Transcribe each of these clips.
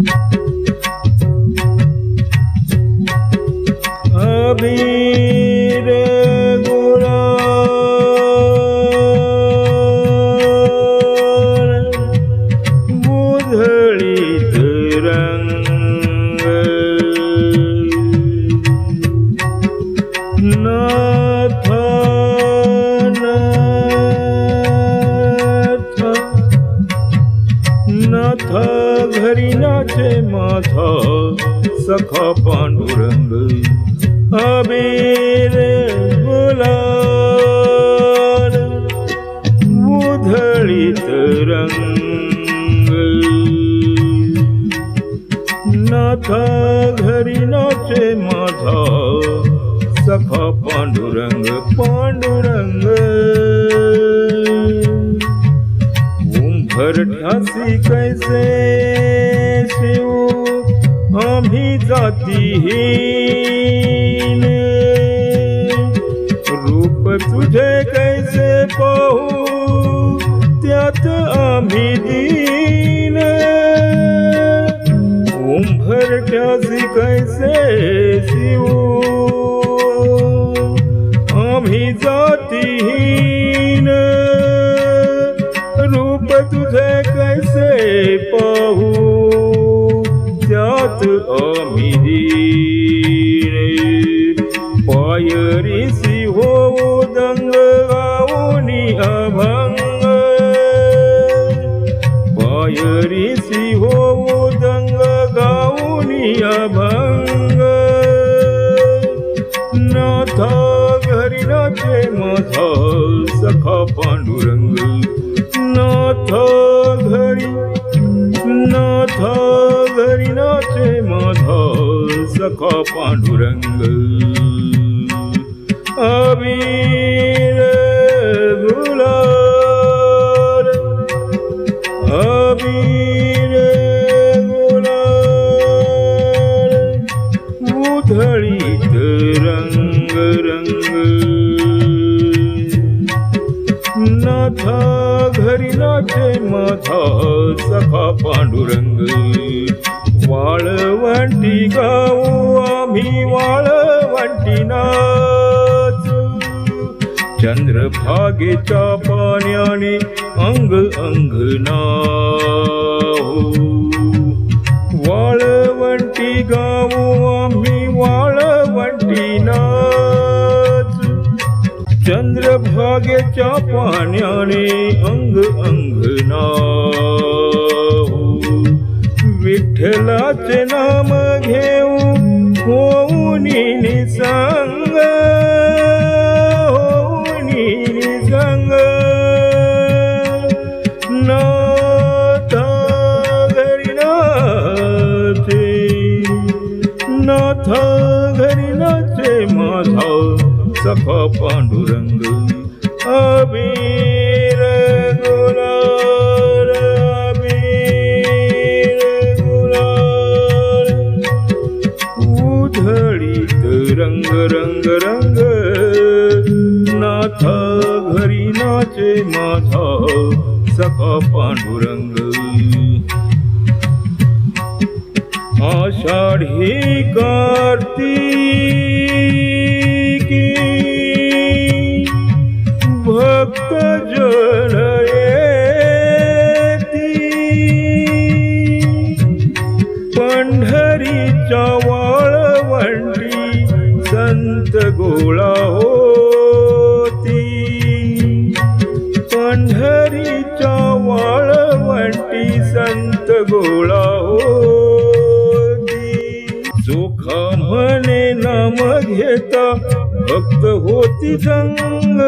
अबीर नाथ घरी नाचे माथा सखा पांडुरंग अबीर बोला मुधळीत रंग. नाथ घरी नाचे माथा सखा पांडुरंग पांडुरंग. भरठासी कैसे शिव आम्ही जाती रूप तुझे कैसे पाहू त्यात आम्ही दीन। ओम भरठासी कैसे शिव आम्ही जाती तुझे कैसे पाहू? त्यात आम्ही दीन पायरीसी हो दंग गाऊनी अभंग. पायरीसी हो दंग गाऊनी अभंग. नाथ घरी नाचे माझा सखा पांडुरंग. नाथ घरी नाथ घरी नाचे माझा सखा पांडुरंग. अबीर गुलाल अबीर गुलाल उधळीत रंग रंग. घरी माझा सखा पांडुरंग. वाळवंटी गाऊ आम्ही वाळवंटी नाच. चंद्रभागेच्या पाण्याने अंग अंग नाहू वाळवंटी गाऊ चंद्रभागेच्या पाण्याने अंग अंग विठ्ठलाचे नाम घेऊ होऊन सांग होऊन निसंग. नाथ घरी नाचे नाथ सखा पांडुरंग अबीर गुलाल अबीर गुलाल। उधळीत रंग रंग रंग नाथ घरी नाचे माझा सखा पांडुरंग। आषाढी कार्तिक पंढरीच्या वाळवंडी संत गोळा होती. पंढरीच्या वाळवंटी संत गोळा होती. चोखा म्हणे नाम घेता भक्त होती संग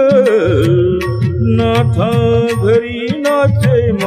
नाथा घरी